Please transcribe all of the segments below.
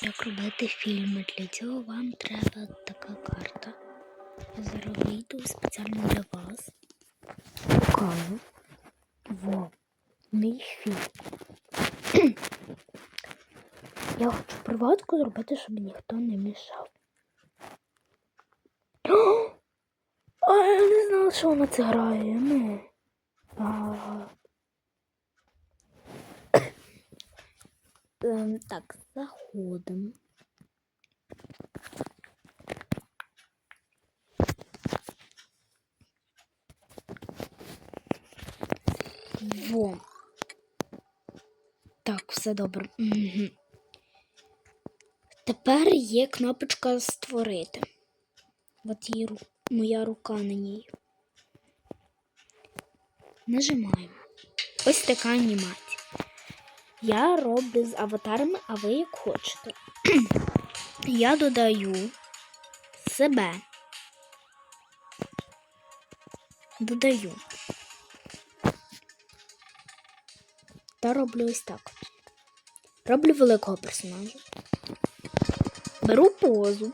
Як робити фільми? Для цього вам треба така карта. Я зараз вийду спеціально для вас. Покажу. Во. Мій фільм. Я хочу приватку зробити, щоб ніхто не мішав. А я не знала, що вона це грає. Ну. А... Ем, так, заходимо. Во. Так, все добре. Угу. Тепер є кнопочка створити. От її моя рука на ній. Нажимаємо. Ось така анімація. Я роблю з аватарами, а ви як хочете. Я додаю себе. Додаю. Та роблю ось так. Роблю великого персонажа. Беру позу.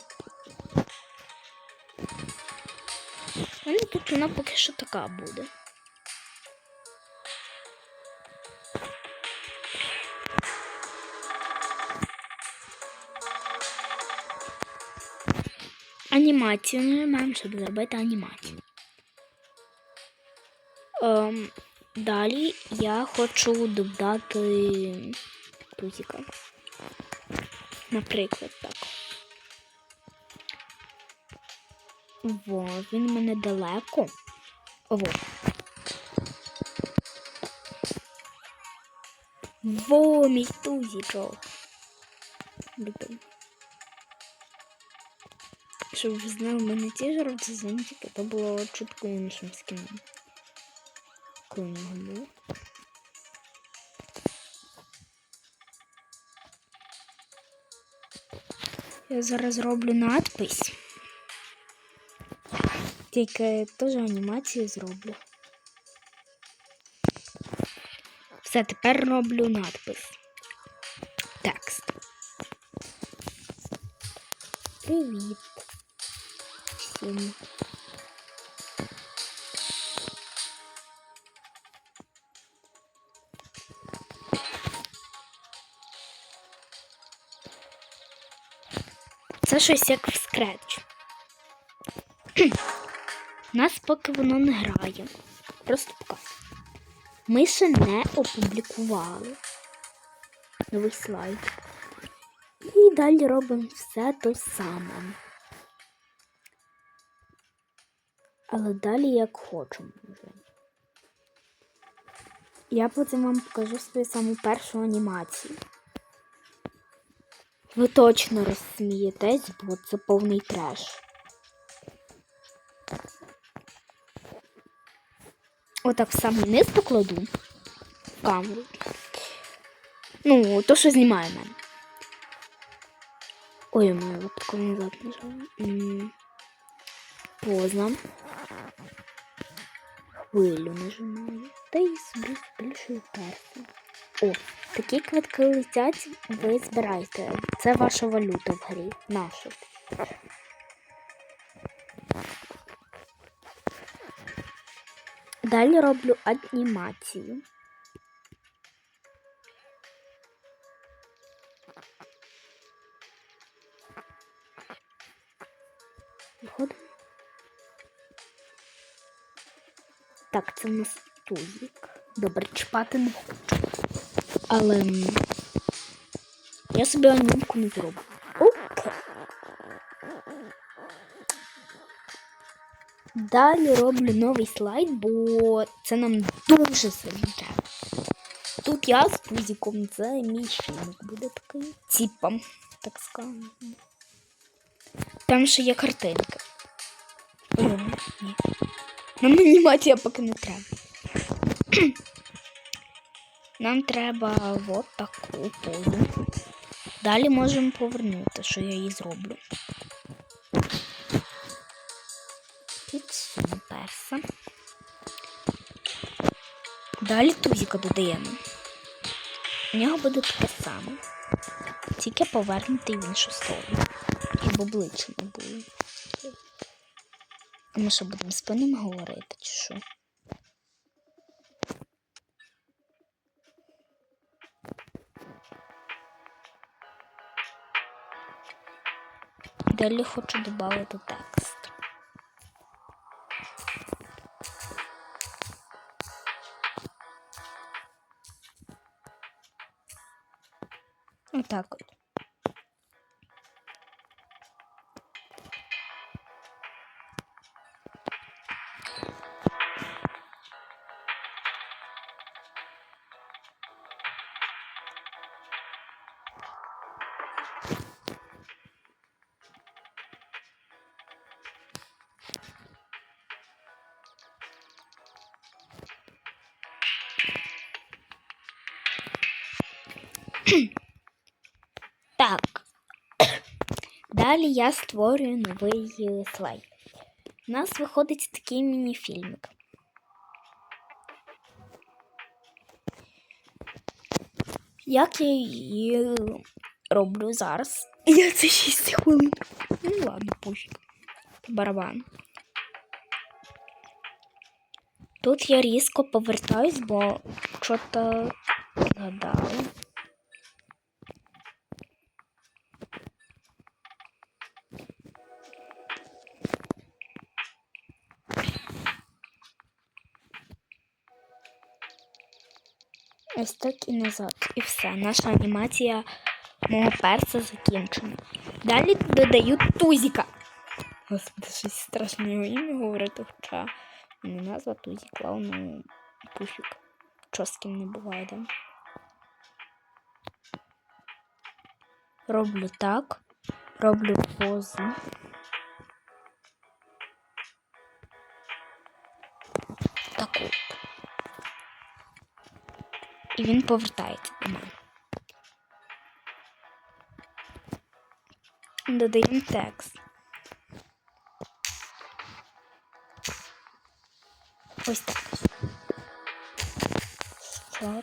У мене тут вона поки що така буде. Анімацію нажимаємо, щоб зробити анімацію. Ем, далі я хочу додати тузика. Наприклад, так. Во, він мене далеко. Во. Во, мій тузічок. Блін. Щоб ви знали, в мене ті жовті зонтики, то було чутко іншим скіном. Коли нього було. Я зараз зроблю надпись. Тільки теж анімацію зроблю. Все, тепер роблю надпис. Текст. Привіт. Всім. Це щось як в скретч. Нас поки воно не грає. Просто показую. Ми ще не опублікували новий слайд. І далі робимо все те саме. Але далі як хочемо вже. Я потім вам покажу свою саму першу анімацію. Ви точно розсмієтесь, бо це повний треш. Отак в самий низ покладу камеру. Ну, то, що знімає мене. Ой, моя назад нажала. М, Поздно. Хвилю нажимаю. Та й собі збільшую перси. О, такі квитки летять, ви збирайте. Це ваша валюта в грі. Наша. Далі роблю анімацію. Виходимо. Так, це у нас тузик. Добре, чіпати не хочу. Але я собі анімку не зроблю. Далі роблю новий слайд, бо це нам дуже сильно. Тут я з пузіком, це мій фільмик буде такий. Типом, так скажемо. Там ще є картинка. О, ні. Нам анімація поки не треба. Нам треба от таку позу. Далі можемо повернути, що я її зроблю. Підсуну перса. Далі тузика додаємо. У нього буде таке саме. тільки повернути в іншу сторону. Щоб обличчя не було. А ми що будемо з ним говорити, чи що? Далі хочу додати текст. Отак от. Так. Далі я створюю новий слайд. У нас виходить такий міні-фільмик. Як я її роблю зараз? Я це 6 хвилин. Ну ладно, пофіг. Барабан. Тут я різко повертаюсь, бо що-то згадала. Ось так і назад. І все. Наша анімація мого перса закінчена. Далі додаю тузіка. Господи, щось страшне ім'я говорити, хоча не назва тузік, ну пуфік. Що не буває, да? Роблю так, роблю позу. І він повертається до мене. Додаємо текст. Ось так. Що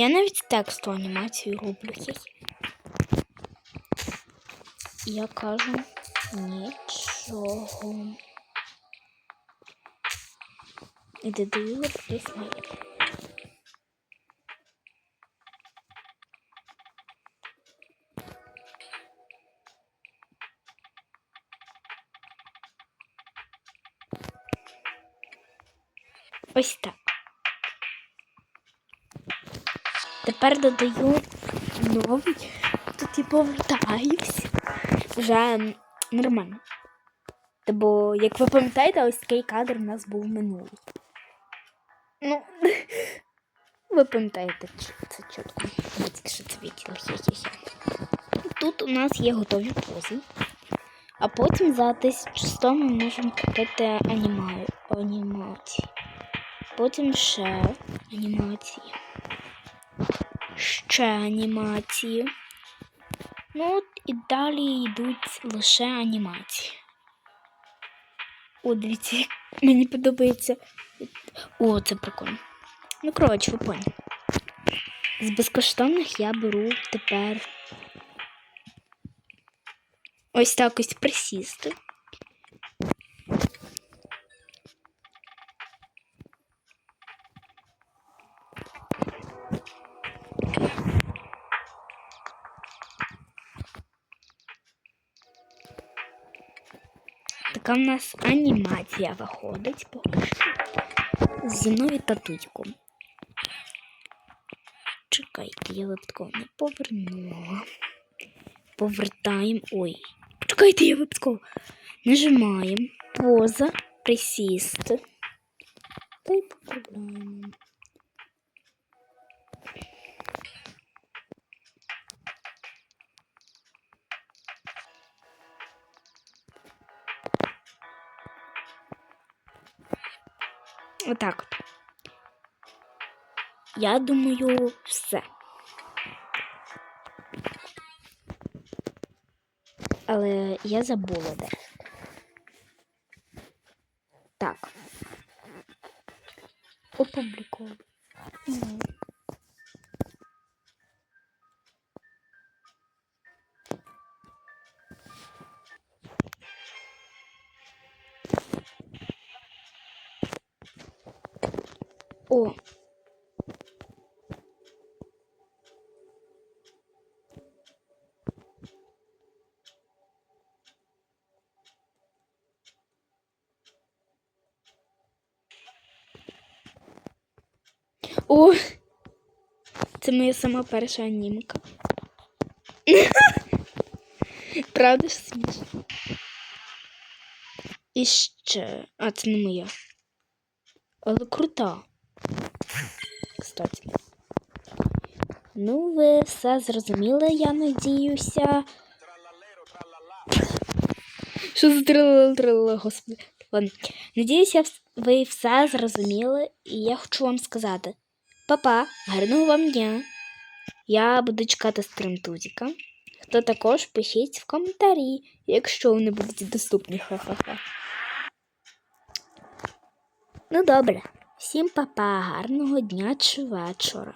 Я навіть тексту анімацію роблю. Я кажу нічого. І додаю присмак. Ось так. Тепер додаю новий. Тут і повертаюсь. Вже нормально. Бо, як ви пам'ятаєте, ось такий кадр у нас був минулий. Ну, ви пам'ятаєте, це чітко. Що це відділ. Тут у нас є готові пози. А потім за 1100 ми можемо купити аніма... анімації. Потім ще анімації ще анімації. Ну от і далі йдуть лише анімації. О, дивіться, мені подобається. О, це прикольно. Ну, коротше, ви поняли. З безкоштовних я беру тепер ось так ось присісти. Така в нас анімація виходить поки що. Зі мною татуськом. Чекайте, я випадково не повернула. Повертаємо. Ой. Чекайте, я випадково. Нажимаємо. Поза, присісти. Та й поправляємо. Отак. вот. Я думаю, все. Але я забула де. О. О, це моя сама перша анімка. Правда ж смішно? І ще. А, це не моя. Але крута. Кстати. Ну, ви все зрозуміли, я надіюся. Що за трилала, господи. Надіюся, ви все зрозуміли, і я хочу вам сказати. Па-па, гарного вам дня. Я буду чекати стрім Тузіка. Хто також пишіть в коментарі, якщо вони будуть доступні. Ха-ха-ха. Ну добре. Всім па-па, гарного дня чи вечора.